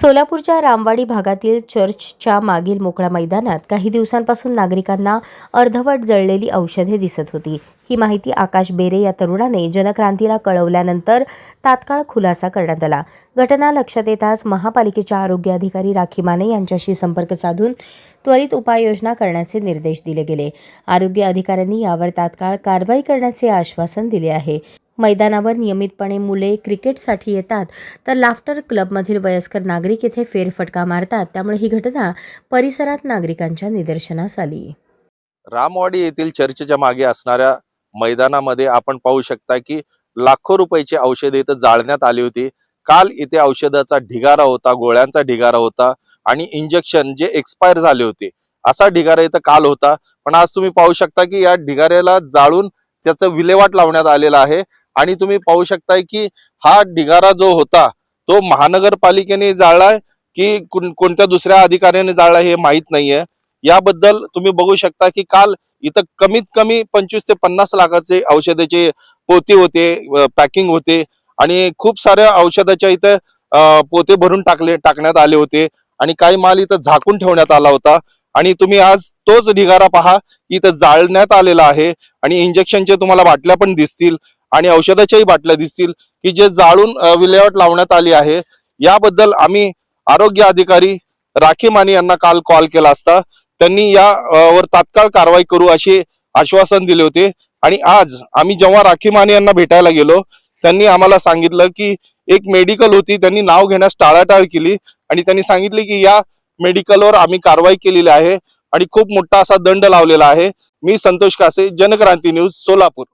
सोलापूरच्या रामवाडी भागातील चर्चच्या मागील मोकळ्या मैदानात काही दिवसांपासून नागरिकांना अर्धवट जळलेली औषधे दिसत होती. ही माहिती आकाश बेरे या तरुणाने जनक्रांतीला कळवल्यानंतर तात्काळ खुलासा करण्यात आला. घटना लक्षात येताच महापालिकेच्या आरोग्य अधिकारी राखी माने यांच्याशी संपर्क साधून त्वरित उपाययोजना करण्याचे निर्देश दिले गेले. आरोग्य अधिकाऱ्यांनी यावर तात्काळ कारवाई करण्याचे आश्वासन दिले आहे. मैदानावर नियमितपणे मुले क्रिकेटसाठी येतात तर लाफ्टर क्लबमधील वयस्कर नागरिक येथे फेरफटका मारतात. त्यामुळे ही घटना परिसरात नागरिकांच्या निदर्शनास आली. रामवाडी येथील चर्चच्या मागे असणाऱ्या मैदानामध्ये आपण पाहू शकता की लाखो रुपयाची औषधे इथं जाळण्यात आली होती. काल इथे औषधाचा ढिगारा होता गोळ्यांचा ढिगारा होता आणि इंजेक्शन जे एक्सपायर झाले होते असा ढिगारा इथं काल होता. पण आज तुम्ही पाहू शकता की या ढिगाऱ्याला जाळून त्याचं विल्हेवाट लावण्यात आलेला आहे. आणि तुम्ही पाहू शकताय की हा ढिगारा जो होता तो महानगरपालिकेने जाळलाय की कोणत्या दुसऱ्या अधिकाऱ्याने जाळला हे माहीत नाहीये. याबद्दल तुम्ही बघू शकता की काल इथं कमीत कमी पंचवीस ते पन्नास लाखाचे औषधाचे पोते होते पॅकिंग होते आणि खूप साऱ्या औषधाच्या इथं पोते भरून टाकले टाकण्यात आले होते आणि काही माल इथं झाकून ठेवण्यात आला होता आणि तुम्ही आज तोच ढिगारा पहा इथं जाळण्यात आलेला आहे आणि इंजेक्शनचे तुम्हाला बाटल्या पण दिसतील. आणि औषधाच्याही बाटल्या दिसतील की जे जाळून विल्हेवाट लावण्यात आली आहे. याबद्दल आम्ही आरोग्य अधिकारी राखी माने यांना काल कॉल केला असता. त्यांनी या वर तात्काळ कारवाई करू असे आश्वासन दिले होते. आणि आज आम्ही जेव्हा राखी माने यांना भेटायला गेलो त्यांनी आम्हाला सांगितलं की एक मेडिकल होती. त्यांनी नाव घेण्यास टाळाटाळ केली आणि त्यांनी सांगितले की या मेडिकलवर आम्ही कारवाई केलेली आहे आणि खूप मोठा असा दंड लावलेला आहे. मी संतोष कासे जनक्रांती न्यूज सोलापूर.